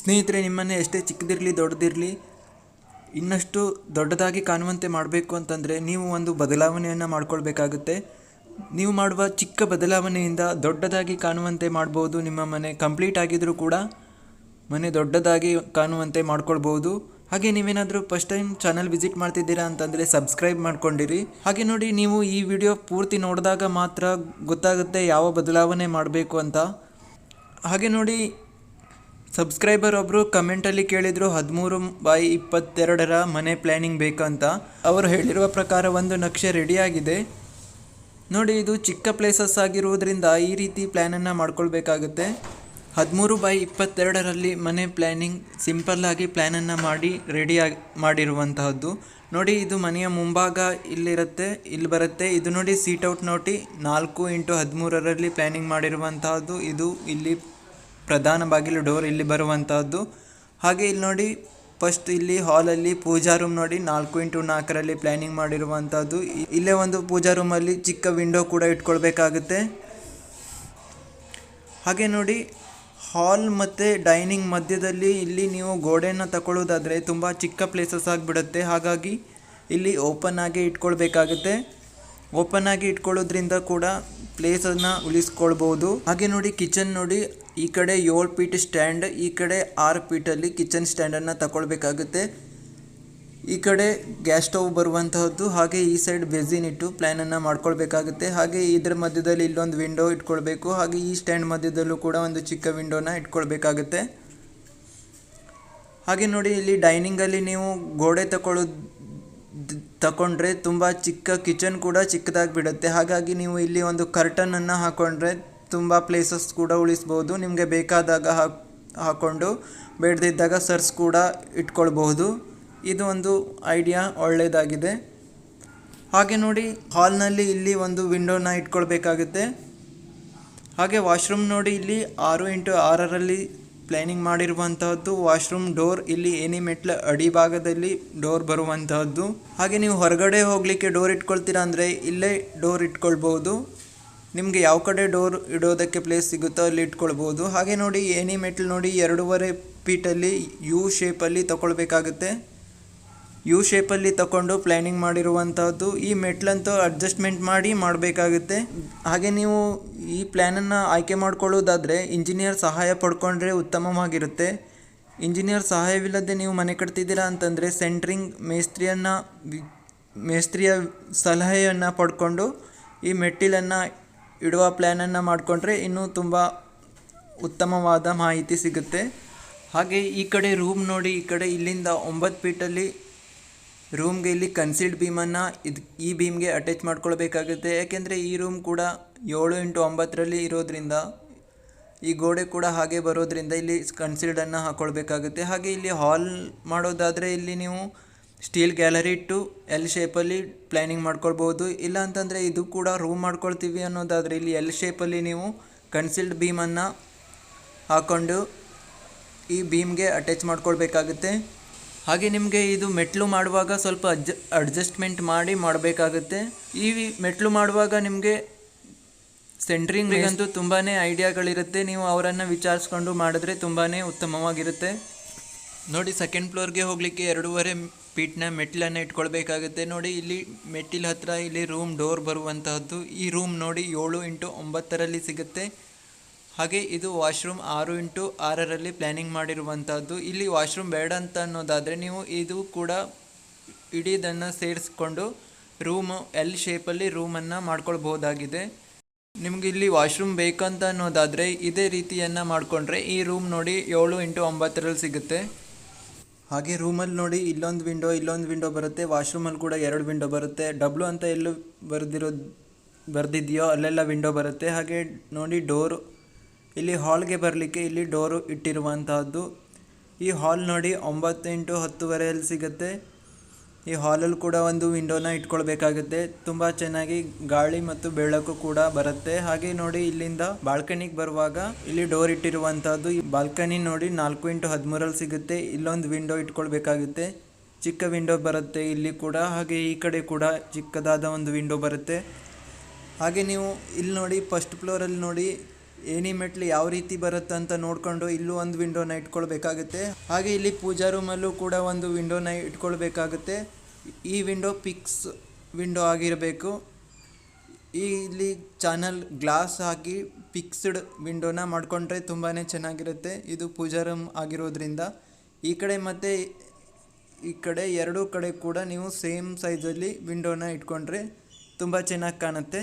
ಸ್ನೇಹಿತರೆ ನಿಮ್ಮನೆ ಎಷ್ಟೇ ಚಿಕ್ಕದಿರಲಿ ದೊಡ್ಡದಿರಲಿ, ಇನ್ನಷ್ಟು ದೊಡ್ಡದಾಗಿ ಕಾಣುವಂತೆ ಮಾಡಬೇಕು ಅಂತಂದರೆ ನೀವು ಒಂದು ಬದಲಾವಣೆಯನ್ನು ಮಾಡ್ಕೊಳ್ಬೇಕಾಗುತ್ತೆ. ನೀವು ಮಾಡುವ ಚಿಕ್ಕ ಬದಲಾವಣೆಯಿಂದ ದೊಡ್ಡದಾಗಿ ಕಾಣುವಂತೆ ಮಾಡ್ಬೋದು, ನಿಮ್ಮ ಮನೆ ಕಂಪ್ಲೀಟ್ ಆಗಿದ್ದರೂ ಕೂಡ ಮನೆ ದೊಡ್ಡದಾಗಿ ಕಾಣುವಂತೆ ಮಾಡ್ಕೊಳ್ಬೋದು. ಹಾಗೆ ನೀವೇನಾದರೂ ಫಸ್ಟ್ ಟೈಮ್ ಚಾನಲ್ ವಿಸಿಟ್ ಮಾಡ್ತಿದ್ದೀರಾ ಅಂತಂದರೆ ಸಬ್ಸ್ಕ್ರೈಬ್ ಮಾಡ್ಕೊಂಡಿರಿ. ಹಾಗೆ ನೋಡಿ, ನೀವು ಈ ವಿಡಿಯೋ ಪೂರ್ತಿ ನೋಡಿದಾಗ ಮಾತ್ರ ಗೊತ್ತಾಗುತ್ತೆ ಯಾವ ಬದಲಾವಣೆ ಮಾಡಬೇಕು ಅಂತ. ಹಾಗೆ ನೋಡಿ ಸಬ್ಸ್ಕ್ರೈಬರ್ ಒಬ್ಬರು ಕಮೆಂಟಲ್ಲಿ ಕೇಳಿದರು, ಹದಿಮೂರು ಬೈ ಇಪ್ಪತ್ತೆರಡರ ಮನೆ ಪ್ಲ್ಯಾನಿಂಗ್ ಬೇಕಂತ. ಅವರು ಹೇಳಿರುವ ಪ್ರಕಾರ ಒಂದು ನಕ್ಷೆ ರೆಡಿಯಾಗಿದೆ ನೋಡಿ, ಇದು ಚಿಕ್ಕ ಪ್ಲೇಸಸ್ ಆಗಿರುವುದರಿಂದ ಈ ರೀತಿ ಪ್ಲ್ಯಾನನ್ನು ಮಾಡ್ಕೊಳ್ಬೇಕಾಗುತ್ತೆ. ಹದಿಮೂರು ಬೈ ಇಪ್ಪತ್ತೆರಡರಲ್ಲಿ ಮನೆ ಪ್ಲ್ಯಾನಿಂಗ್ ಸಿಂಪಲ್ಲಾಗಿ ಪ್ಲ್ಯಾನನ್ನು ಮಾಡಿ ರೆಡಿಯಾಗಿ ಮಾಡಿರುವಂತಹದ್ದು. ನೋಡಿ, ಇದು ಮನೆಯ ಮುಂಭಾಗ ಇಲ್ಲಿರುತ್ತೆ, ಇಲ್ಲಿ ಬರುತ್ತೆ. ಇದು ನೋಡಿ ಸೀಟ್ ಔಟ್ ನೋಡಿ ನಾಲ್ಕು ಇಂಟು ಹದಿಮೂರರಲ್ಲಿ ಪ್ಲ್ಯಾನಿಂಗ್ ಮಾಡಿರುವಂತಹದ್ದು. ಇದು ಇಲ್ಲಿ ಪ್ರಧಾನ ಬಾಗಿಲು ಡೋರ್ ಇಲ್ಲಿ ಬರುವಂತಹದ್ದು. ಹಾಗೆ ಇಲ್ಲಿ ನೋಡಿ ಫಸ್ಟ್ ಇಲ್ಲಿ ಹಾಲಲ್ಲಿ ಪೂಜಾ ರೂಮ್ ನೋಡಿ, ನಾಲ್ಕು ಇಂಟು ನಾಲ್ಕರಲ್ಲಿ ಪ್ಲಾನಿಂಗ್ ಮಾಡಿರುವಂಥದ್ದು ಇಲ್ಲೇ ಒಂದು ಪೂಜಾ ರೂಮಲ್ಲಿ ಚಿಕ್ಕ ವಿಂಡೋ ಕೂಡ ಇಟ್ಕೊಳ್ಬೇಕಾಗುತ್ತೆ. ಹಾಗೆ ನೋಡಿ ಹಾಲ್ ಮತ್ತು ಡೈನಿಂಗ್ ಮಧ್ಯದಲ್ಲಿ ಇಲ್ಲಿ ನೀವು ಗೋಡೆನ ತಗೊಳ್ಳೋದಾದರೆ ತುಂಬ ಚಿಕ್ಕ ಪ್ಲೇಸಸ್ ಆಗಿಬಿಡುತ್ತೆ. ಹಾಗಾಗಿ ಇಲ್ಲಿ ಓಪನ್ ಆಗಿ ಇಟ್ಕೊಳ್ಬೇಕಾಗುತ್ತೆ. ಓಪನ್ ಆಗಿ ಇಟ್ಕೊಳ್ಳೋದ್ರಿಂದ ಕೂಡ ಪ್ಲೇಸನ್ನು ಉಳಿಸ್ಕೊಳ್ಬೋದು. ಹಾಗೆ ನೋಡಿ ಕಿಚನ್ ನೋಡಿ ಈ ಕಡೆ ಏಳು ಪೀಟ್ ಸ್ಟ್ಯಾಂಡ್, ಈ ಕಡೆ ಆರು ಪೀಟಲ್ಲಿ ಕಿಚನ್ ಸ್ಟ್ಯಾಂಡನ್ನು ತಗೊಳ್ಬೇಕಾಗುತ್ತೆ. ಈ ಕಡೆ ಗ್ಯಾಸ್ ಸ್ಟವ್ ಬರುವಂತಹದ್ದು, ಹಾಗೆ ಈ ಸೈಡ್ ಬೆಸಿನ್ ಇಟ್ಟು ಪ್ಲ್ಯಾನನ್ನು ಮಾಡ್ಕೊಳ್ಬೇಕಾಗುತ್ತೆ. ಹಾಗೆ ಇದರ ಮಧ್ಯದಲ್ಲಿ ಇಲ್ಲೊಂದು ವಿಂಡೋ ಇಟ್ಕೊಳ್ಬೇಕು. ಹಾಗೆ ಈ ಸ್ಟ್ಯಾಂಡ್ ಮಧ್ಯದಲ್ಲೂ ಕೂಡ ಒಂದು ಚಿಕ್ಕ ವಿಂಡೋನ ಇಟ್ಕೊಳ್ಬೇಕಾಗುತ್ತೆ. ಹಾಗೆ ನೋಡಿ, ಇಲ್ಲಿ ಡೈನಿಂಗಲ್ಲಿ ನೀವು ಗೋಡೆ ತಗೊಳ್ಳೋ ತಗೊಂಡ್ರೆ ತುಂಬ ಚಿಕ್ಕ ಕಿಚನ್ ಕೂಡ ಚಿಕ್ಕದಾಗಿ ಬಿಡುತ್ತೆ ಹಾಗಾಗಿ ನೀವು ಇಲ್ಲಿ ಒಂದು ಕರ್ಟನನ್ನು ಹಾಕೊಂಡ್ರೆ ತುಂಬ ಪ್ಲೇಸಸ್ ಕೂಡ ಉಳಿಸ್ಬೋದು. ನಿಮಗೆ ಬೇಕಾದಾಗ ಹಾಕ್ ಹಾಕ್ಕೊಂಡು ಬೇಡದಿದ್ದಾಗ ಸರ್ಸ್ ಕೂಡ ಇಟ್ಕೊಳ್ಬಹುದು. ಇದು ಒಂದು ಐಡಿಯಾ ಒಳ್ಳೆಯದಾಗಿದೆ ಹಾಗೆ ನೋಡಿ ಹಾಲ್ನಲ್ಲಿ ಇಲ್ಲಿ ಒಂದು ವಿಂಡೋನ ಇಟ್ಕೊಳ್ಬೇಕಾಗುತ್ತೆ. ಹಾಗೆ ವಾಶ್ರೂಮ್ ನೋಡಿ ಇಲ್ಲಿ ಆರು ಇಂಟು ಆರರಲ್ಲಿ ಪ್ಲ್ಯಾನಿಂಗ್ ಮಾಡಿರುವಂತಹದ್ದು. ವಾಶ್ರೂಮ್ ಡೋರ್ ಇಲ್ಲಿ ಏನಿ ಮೆಟ್ಲ ಅಡಿ ಭಾಗದಲ್ಲಿ ಡೋರ್ ಬರುವಂತಹದ್ದು. ಹಾಗೆ ನೀವು ಹೊರಗಡೆ ಹೋಗಲಿಕ್ಕೆ ಡೋರ್ ಇಟ್ಕೊಳ್ತೀರಾ ಅಂದರೆ ಇಲ್ಲೇ ಡೋರ್ ಇಟ್ಕೊಳ್ಬೋದು ನಿಮಗೆ ಯಾವ ಕಡೆ ಡೋರ್ ಇಡೋದಕ್ಕೆ ಪ್ಲೇಸ್ ಸಿಗುತ್ತೋ ಅಲ್ಲಿ ಇಟ್ಕೊಳ್ಬೋದು. ಹಾಗೆ ನೋಡಿ ಏನಿ ಮೆಟ್ಲು ನೋಡಿ, ಎರಡೂವರೆ ಫೀಟಲ್ಲಿ ಯು ಶೇಪಲ್ಲಿ ತಗೊಳ್ಬೇಕಾಗುತ್ತೆ ಯು ಶೇಪಲ್ಲಿ ತಗೊಂಡು ಪ್ಲ್ಯಾನಿಂಗ್ ಮಾಡಿರುವಂಥದ್ದು ಈ ಮೆಟ್ಲಂತೂ ಅಡ್ಜಸ್ಟ್ಮೆಂಟ್ ಮಾಡಿ ಮಾಡಬೇಕಾಗುತ್ತೆ. ಹಾಗೆ ನೀವು ಈ ಪ್ಲ್ಯಾನನ್ನು ಆಯ್ಕೆ ಮಾಡಿಕೊಳ್ಳೋದಾದರೆ ಇಂಜಿನಿಯರ್ ಸಹಾಯ ಪಡ್ಕೊಂಡ್ರೆ ಉತ್ತಮವಾಗಿರುತ್ತೆ. ಇಂಜಿನಿಯರ್ ಸಹಾಯವಿಲ್ಲದೆ ನೀವು ಮನೆ ಕಟ್ತಿದ್ದೀರಾ ಅಂತಂದರೆ ಸೆಂಟ್ರಿಂಗ್ ಮೇಸ್ತ್ರಿಯನ್ನು ಮೇಸ್ತ್ರಿಯ ಸಲಹೆಯನ್ನು ಪಡ್ಕೊಂಡು ಈ ಮೆಟ್ಟಿಲನ್ನು ಇಡುವ ಪ್ಲ್ಯಾನನ್ನು ಮಾಡಿಕೊಂಡ್ರೆ ಇನ್ನೂ ತುಂಬ ಉತ್ತಮವಾದ ಮಾಹಿತಿ ಸಿಗುತ್ತೆ. ಹಾಗೆ ಈ ಕಡೆ ರೂಮ್ ನೋಡಿ, ಈ ಕಡೆ ಇಲ್ಲಿಂದ ಒಂಬತ್ತು ಫೀಟಲ್ಲಿ ರೂಮ್ಗೆ ಇಲ್ಲಿ ಕನ್ಸಿಲ್ಡ್ ಬೀಮನ್ನು ಇದು, ಈ ಬೀಮ್ಗೆ ಅಟ್ಯಾಚ್ ಮಾಡ್ಕೊಳ್ಬೇಕಾಗುತ್ತೆ. ಯಾಕೆಂದರೆ ಈ ರೂಮ್ ಕೂಡ ಏಳು ಇಂಟು ಒಂಬತ್ತರಲ್ಲಿ ಇರೋದ್ರಿಂದ, ಈ ಗೋಡೆ ಕೂಡ ಹಾಗೆ ಬರೋದ್ರಿಂದ ಇಲ್ಲಿ ಕನ್ಸಿಲ್ಡನ್ನು ಹಾಕ್ಕೊಳ್ಬೇಕಾಗುತ್ತೆ ಹಾಗೆ ಇಲ್ಲಿ ಹಾಲ್ ಮಾಡೋದಾದರೆ ಇಲ್ಲಿ ನೀವು ಸ್ಟೀಲ್ ಗ್ಯಾಲರಿ ಇಟ್ಟು ಎಲ್ ಶೇಪಲ್ಲಿ ಪ್ಲ್ಯಾನಿಂಗ್ ಮಾಡ್ಕೊಳ್ಬೋದು. ಇಲ್ಲ ಅಂತಂದರೆ ಇದು ಕೂಡ ರೂಮ್ ಮಾಡ್ಕೊಳ್ತೀವಿ ಅನ್ನೋದಾದರೆ ಇಲ್ಲಿ ಎಲ್ ಶೇಪಲ್ಲಿ ನೀವು ಕನ್ಸಿಲ್ಡ್ ಬೀಮನ್ನು ಹಾಕ್ಕೊಂಡು ಈ ಬೀಮ್ಗೆ ಅಟ್ಯಾಚ್ ಮಾಡ್ಕೊಳ್ಬೇಕಾಗುತ್ತೆ. ಹಾಗೆ ನಿಮಗೆ ಇದು ಮೆಟ್ಲು ಮಾಡುವಾಗ ಸ್ವಲ್ಪ ಅಡ್ಜ ಅಡ್ಜಸ್ಟ್ಮೆಂಟ್ ಮಾಡಿ ಮಾಡಬೇಕಾಗುತ್ತೆ. ಈ ಮೆಟ್ಲು ಮಾಡುವಾಗ ನಿಮಗೆ ಸೆಂಟ್ರಿಂಗ್ಗಂತೂ ತುಂಬಾ ಐಡಿಯಾಗಳಿರುತ್ತೆ ನೀವು ಅವರನ್ನು ವಿಚಾರಿಸ್ಕೊಂಡು ಮಾಡಿದ್ರೆ ತುಂಬಾ ಉತ್ತಮವಾಗಿರುತ್ತೆ. ನೋಡಿ ಸೆಕೆಂಡ್ ಫ್ಲೋರ್ಗೆ ಹೋಗಲಿಕ್ಕೆ ಎರಡೂವರೆ ಪೀಟ್ನ ಮೆಟ್ಟಿಲನ್ನು ಇಟ್ಕೊಳ್ಬೇಕಾಗುತ್ತೆ. ನೋಡಿ, ಇಲ್ಲಿ ಮೆಟ್ಟಿಲ ಹತ್ತಿರ ಇಲ್ಲಿ ರೂಮ್ ಡೋರ್ ಬರುವಂತಹದ್ದು. ಈ ರೂಮ್ ನೋಡಿ ಏಳು ಇಂಟು ಒಂಬತ್ತರಲ್ಲಿ ಸಿಗುತ್ತೆ. ಹಾಗೆ ಇದು ವಾಶ್ರೂಮ್ ಆರು ಇಂಟು ಆರರಲ್ಲಿ ಪ್ಲ್ಯಾನಿಂಗ್ ಮಾಡಿರುವಂಥದ್ದು ಇಲ್ಲಿ ವಾಶ್ರೂಮ್ ಬೇಡ ಅಂತ ಅನ್ನೋದಾದರೆ ನೀವು ಇದು ಕೂಡ ಇಡೀದನ್ನು ಸೇರಿಸ್ಕೊಂಡು ರೂಮು ಎಲ್ ಶೇಪಲ್ಲಿ ರೂಮನ್ನು ಮಾಡ್ಕೊಳ್ಬೋದಾಗಿದೆ ನಿಮ್ಗೆ ಇಲ್ಲಿ ವಾಶ್ರೂಮ್ ಬೇಕಂತ ಅನ್ನೋದಾದರೆ ಇದೇ ರೀತಿಯನ್ನು ಮಾಡಿಕೊಂಡ್ರೆ ಈ ರೂಮ್ ನೋಡಿ ಏಳು ಇಂಟು ಒಂಬತ್ತರಲ್ಲಿ ಸಿಗುತ್ತೆ. ಹಾಗೆ ರೂಮಲ್ಲಿ ನೋಡಿ ಇಲ್ಲೊಂದು ವಿಂಡೋ ಇಲ್ಲೊಂದು ವಿಂಡೋ ಬರುತ್ತೆ. ವಾಶ್ರೂಮಲ್ಲಿ ಕೂಡ ಎರಡು ವಿಂಡೋ ಬರುತ್ತೆ. ಡಬ್ಲು ಅಂತ ಎಲ್ಲೂ ಬರೆದಿರೋ, ಬರೆದಿದೆಯೋ ಅಲ್ಲೆಲ್ಲ ವಿಂಡೋ ಬರುತ್ತೆ. ಹಾಗೆ ನೋಡಿ ಡೋರು ಇಲ್ಲಿ ಹಾಲ್ಗೆ ಬರಲಿಕ್ಕೆ ಇಲ್ಲಿ ಡೋರು ಇಟ್ಟಿರುವಂತಹದ್ದು. ಈ ಹಾಲ್ ನೋಡಿ ಒಂಬತ್ತೆಂಟು ಹತ್ತುವರೆಯಲ್ಲಿ ಸಿಗುತ್ತೆ. ಈ ಹಾಲಲ್ಲಿ ಕೂಡ ಒಂದು ವಿಂಡೋನ ಇಟ್ಕೊಳ್ಬೇಕಾಗುತ್ತೆ. ತುಂಬ ಚೆನ್ನಾಗಿ ಗಾಳಿ ಮತ್ತು ಬೆಳಕು ಕೂಡ ಬರುತ್ತೆ. ಹಾಗೆ ನೋಡಿ ಇಲ್ಲಿಂದ ಬಾಲ್ಕನಿಗೆ ಬರುವಾಗ ಇಲ್ಲಿ ಡೋರ್ ಇಟ್ಟಿರುವಂತಹದ್ದು ಈ ಬಾಲ್ಕನಿ ನೋಡಿ ನಾಲ್ಕು ಇಂಟು ಹದಿಮೂರಲ್ಲಿ ಸಿಗುತ್ತೆ. ಇಲ್ಲೊಂದು ವಿಂಡೋ ಇಟ್ಕೊಳ್ಬೇಕಾಗುತ್ತೆ. ಚಿಕ್ಕ ವಿಂಡೋ ಬರುತ್ತೆ ಇಲ್ಲಿ ಕೂಡ. ಹಾಗೆ ಈ ಕಡೆ ಕೂಡ ಚಿಕ್ಕದಾದ ಒಂದು ವಿಂಡೋ ಬರುತ್ತೆ. ಹಾಗೆ ನೀವು ಇಲ್ಲಿ ನೋಡಿ ಫಸ್ಟ್ ಫ್ಲೋರಲ್ಲಿ ನೋಡಿ ಏಣಿ ಮೆಟ್ಲು ಯಾವ ರೀತಿ ಬರುತ್ತೆ ಅಂತ ನೋಡಿಕೊಂಡು ಇಲ್ಲೂ ಒಂದು ವಿಂಡೋನ ಇಟ್ಕೊಳ್ಬೇಕಾಗುತ್ತೆ. ಹಾಗೆ ಇಲ್ಲಿ ಪೂಜಾ ರೂಮಲ್ಲೂ ಕೂಡ ಒಂದು ವಿಂಡೋನ ಇಟ್ಕೊಳ್ಬೇಕಾಗುತ್ತೆ. ಈ ವಿಂಡೋ ಪಿಕ್ಸ್ ವಿಂಡೋ ಆಗಿರಬೇಕು. ಇಲ್ಲಿ ಚಾನಲ್ ಗ್ಲಾಸ್ ಹಾಕಿ ಫಿಕ್ಸ್ಡ್ ವಿಂಡೋನ ಮಾಡಿಕೊಂಡ್ರೆ ತುಂಬಾ ಚೆನ್ನಾಗಿರುತ್ತೆ. ಇದು ಪೂಜಾ ರೂಮ್ ಆಗಿರೋದ್ರಿಂದ. ಈ ಕಡೆ ಮತ್ತು ಈ ಕಡೆ ಎರಡೂ ಕಡೆ ಕೂಡ ನೀವು ಸೇಮ್ ಸೈಜಲ್ಲಿ ವಿಂಡೋನ ಇಟ್ಕೊಂಡ್ರೆ ತುಂಬ ಚೆನ್ನಾಗಿ ಕಾಣುತ್ತೆ.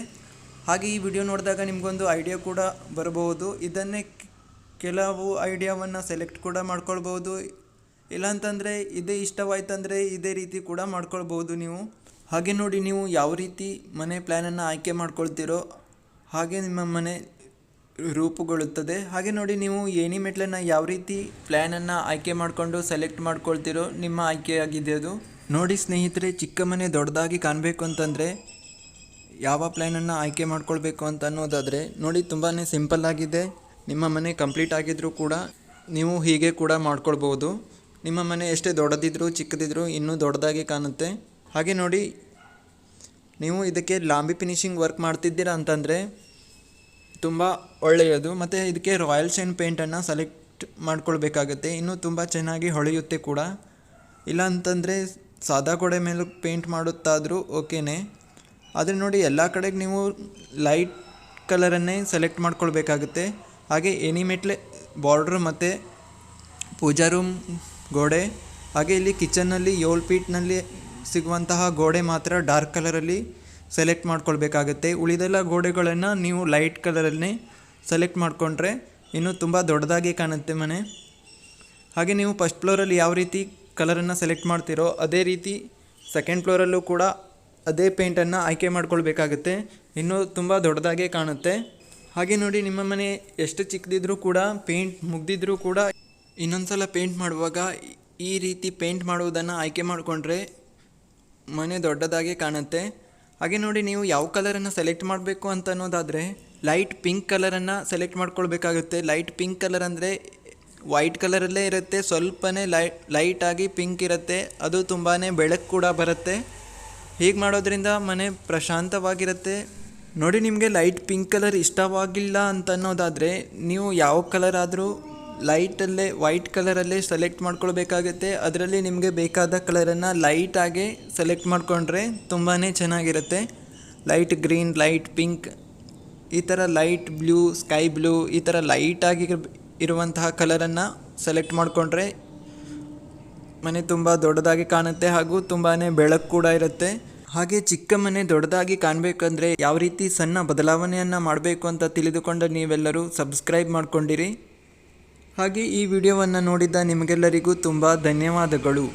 ಹಾಗೆ ಈ ವಿಡಿಯೋ ನೋಡಿದಾಗ ನಿಮಗೊಂದು ಐಡಿಯಾ ಕೂಡ ಬರಬಹುದು. ಇದನ್ನೇ ಕೆಲವು ಐಡಿಯಾವನ್ನು ಸೆಲೆಕ್ಟ್ ಕೂಡ ಮಾಡ್ಕೊಳ್ಬೋದು ಇಲ್ಲಾಂತಂದರೆ ಇದೇ ಇಷ್ಟವಾಯ್ತಂದರೆ ಇದೇ ರೀತಿ ಕೂಡ ಮಾಡ್ಕೊಳ್ಬೋದು ನೀವು. ಹಾಗೆ ನೋಡಿ ನೀವು ಯಾವ ರೀತಿ ಮನೆ ಪ್ಲ್ಯಾನನ್ನು ಆಯ್ಕೆ ಮಾಡ್ಕೊಳ್ತೀರೋ ಹಾಗೆ ನಿಮ್ಮ ಮನೆ ರೂಪುಗೊಳ್ಳುತ್ತದೆ. ಹಾಗೆ ನೋಡಿ ನೀವು ಏಣಿ ಮೆಟ್ಲನ್ನು ಯಾವ ರೀತಿ ಪ್ಲ್ಯಾನನ್ನು ಆಯ್ಕೆ ಮಾಡಿಕೊಂಡು ಸೆಲೆಕ್ಟ್ ಮಾಡ್ಕೊಳ್ತೀರೋ ನಿಮ್ಮ ಆಯ್ಕೆಯಾಗಿದೆ ಅದು. ನೋಡಿ ಸ್ನೇಹಿತರೆ, ಚಿಕ್ಕ ಮನೆ ದೊಡ್ಡದಾಗಿ ಕಾಣಬೇಕು ಅಂತಂದರೆ ಯಾವ ಪ್ಲ್ಯಾನನ್ನು ಆಯ್ಕೆ ಮಾಡ್ಕೊಳ್ಬೇಕು ಅಂತ ಅನ್ನೋದಾದರೆ, ನೋಡಿ ತುಂಬಾ ಸಿಂಪಲ್ ಆಗಿದೆ. ನಿಮ್ಮ ಮನೆ ಕಂಪ್ಲೀಟ್ ಆಗಿದ್ರೂ ಕೂಡ ನೀವು ಹೀಗೆ ಕೂಡ ಮಾಡ್ಕೊಳ್ಬೋದು. ನಿಮ್ಮ ಮನೆ ಎಷ್ಟೇ ದೊಡ್ಡದಿದ್ರೂ, ಚಿಕ್ಕದಿದ್ರೂ ಇನ್ನೂ ದೊಡ್ಡದಾಗಿ ಕಾಣುತ್ತೆ. ಹಾಗೆ ನೋಡಿ, ನೀವು ಇದಕ್ಕೆ ಲಾಂಬಿ ಫಿನಿಶಿಂಗ್ ವರ್ಕ್ ಮಾಡ್ತಿದ್ದೀರಾ ಅಂತಂದರೆ ತುಂಬ ಒಳ್ಳೆಯದು. ಮತ್ತು ಇದಕ್ಕೆ ರಾಯಲ್ ಶೈನ್ ಪೇಂಟನ್ನು ಸೆಲೆಕ್ಟ್ ಮಾಡ್ಕೊಳ್ಬೇಕಾಗತ್ತೆ. ಇನ್ನೂ ತುಂಬ ಚೆನ್ನಾಗಿ ಹೊಳೆಯುತ್ತೆ ಕೂಡ. ಇಲ್ಲ ಅಂತಂದರೆ ಸಾದಾ ಗೋಡೆ ಮೇಲೂ ಪೇಂಟ್ ಮಾಡುತ್ತಾದರೂ ಓಕೆನೇ. ಆದರೆ ನೋಡಿ, ಎಲ್ಲ ಕಡೆಗೆ ನೀವು ಲೈಟ್ ಕಲರನ್ನೇ ಸೆಲೆಕ್ಟ್ ಮಾಡ್ಕೊಳ್ಬೇಕಾಗುತ್ತೆ. ಹಾಗೆ ಎನಿಮೇಟ್ಲೆ ಬಾರ್ಡ್ರ್ ಮತ್ತು ಪೂಜಾ ರೂಮ್ ಗೋಡೆ, ಹಾಗೆ ಇಲ್ಲಿ ಕಿಚನ್ನಲ್ಲಿ ಏಳು ಪೀಟ್ನಲ್ಲಿ ಸಿಗುವಂತಹ ಗೋಡೆ ಮಾತ್ರ ಡಾರ್ಕ್ ಕಲರಲ್ಲಿ ಸೆಲೆಕ್ಟ್ ಮಾಡ್ಕೊಳ್ಬೇಕಾಗುತ್ತೆ. ಉಳಿದೆಲ್ಲ ಗೋಡೆಗಳನ್ನು ನೀವು ಲೈಟ್ ಕಲರಲ್ಲೇ ಸೆಲೆಕ್ಟ್ ಮಾಡಿಕೊಂಡ್ರೆ ಇನ್ನೂ ತುಂಬ ದೊಡ್ಡದಾಗಿ ಕಾಣುತ್ತೆ ಮನೆ. ಹಾಗೆ ನೀವು ಫಸ್ಟ್ ಫ್ಲೋರಲ್ಲಿ ಯಾವ ರೀತಿ ಕಲರನ್ನು ಸೆಲೆಕ್ಟ್ ಮಾಡ್ತೀರೋ, ಅದೇ ರೀತಿ ಸೆಕೆಂಡ್ ಫ್ಲೋರಲ್ಲೂ ಕೂಡ ಅದೇ ಪೇಂಟನ್ನು ಆಯ್ಕೆ ಮಾಡ್ಕೊಳ್ಬೇಕಾಗುತ್ತೆ. ಇನ್ನೂ ತುಂಬ ದೊಡ್ಡದಾಗೇ ಕಾಣುತ್ತೆ. ಹಾಗೆ ನೋಡಿ, ನಿಮ್ಮ ಮನೆ ಎಷ್ಟು ಚಿಕ್ಕದಿದ್ರೂ ಕೂಡ ಪೇಂಟ್ ಮುಗ್ದಿದ್ರೂ ಕೂಡ ಇನ್ನೊಂದ್ಸಲ ಪೇಂಟ್ ಮಾಡುವಾಗ ಈ ರೀತಿ ಪೇಂಟ್ ಮಾಡುವುದನ್ನು ಆಯ್ಕೆ ಮಾಡಿಕೊಂಡ್ರೆ ಮನೆ ದೊಡ್ಡದಾಗಿ ಕಾಣುತ್ತೆ. ಹಾಗೆ ನೋಡಿ, ನೀವು ಯಾವ ಕಲರನ್ನು ಸೆಲೆಕ್ಟ್ ಮಾಡಬೇಕು ಅಂತ ಅನ್ನೋದಾದರೆ ಲೈಟ್ ಪಿಂಕ್ ಕಲರನ್ನು ಸೆಲೆಕ್ಟ್ ಮಾಡ್ಕೊಳ್ಬೇಕಾಗುತ್ತೆ. ಲೈಟ್ ಪಿಂಕ್ ಕಲರ್ ಅಂದರೆ ವೈಟ್ ಕಲರಲ್ಲೇ ಇರುತ್ತೆ. ಸ್ವಲ್ಪನೇ ಲೈ ಲೈಟಾಗಿ ಪಿಂಕ್ ಇರುತ್ತೆ. ಅದು ತುಂಬಾ ಬೆಳಕು ಕೂಡ ಬರುತ್ತೆ. ಹೀಗೆ ಮಾಡೋದ್ರಿಂದ ಮನೆ ಪ್ರಶಾಂತವಾಗಿರುತ್ತೆ. ನೋಡಿ ನಿಮಗೆ ಲೈಟ್ ಪಿಂಕ್ ಕಲರ್ ಇಷ್ಟವಾಗಿಲ್ಲ ಅಂತ ಅನ್ನೋದಾದರೆ ನೀವು ಯಾವ ಕಲರ್ ಆದರೂ ಲೈಟಲ್ಲೇ, ವೈಟ್ ಕಲರಲ್ಲೇ ಸೆಲೆಕ್ಟ್ ಮಾಡ್ಕೊಳ್ಬೇಕಾಗುತ್ತೆ. ಅದರಲ್ಲಿ ನಿಮಗೆ ಬೇಕಾದ ಕಲರನ್ನು ಲೈಟಾಗೆ ಸೆಲೆಕ್ಟ್ ಮಾಡಿಕೊಂಡ್ರೆ ತುಂಬಾ ಚೆನ್ನಾಗಿರುತ್ತೆ. ಲೈಟ್ ಗ್ರೀನ್, ಲೈಟ್ ಪಿಂಕ್, ಈ ಥರ ಲೈಟ್ ಬ್ಲೂ, ಸ್ಕೈ ಬ್ಲೂ, ಈ ಥರ ಲೈಟಾಗಿ ಇರುವಂತಹ ಕಲರನ್ನು ಸೆಲೆಕ್ಟ್ ಮಾಡಿಕೊಂಡ್ರೆ ಮನೆ ತುಂಬ ದೊಡ್ಡದಾಗಿ ಕಾಣುತ್ತೆ ಹಾಗೂ ತುಂಬಾ ಬೆಳಕು ಕೂಡ ಇರುತ್ತೆ. ಹಾಗೆ ಚಿಕ್ಕ ಮನೆ ದೊಡ್ಡದಾಗಿ ಕಾಣಬೇಕಂದ್ರೆ ಯಾವ ರೀತಿ ಸಣ್ಣ ಬದಲಾವಣೆಯನ್ನು ಮಾಡಬೇಕು ಅಂತ ತಿಳಿದುಕೊಂಡು ನೀವೆಲ್ಲರೂ ಸಬ್ಸ್ಕ್ರೈಬ್ ಮಾಡ್ಕೊಂಡಿರಿ. ಹಾಗೆ ಈ ವಿಡಿಯೋವನ್ನು ನೋಡಿದ ನಿಮಗೆಲ್ಲರಿಗೂ ತುಂಬ ಧನ್ಯವಾದಗಳು.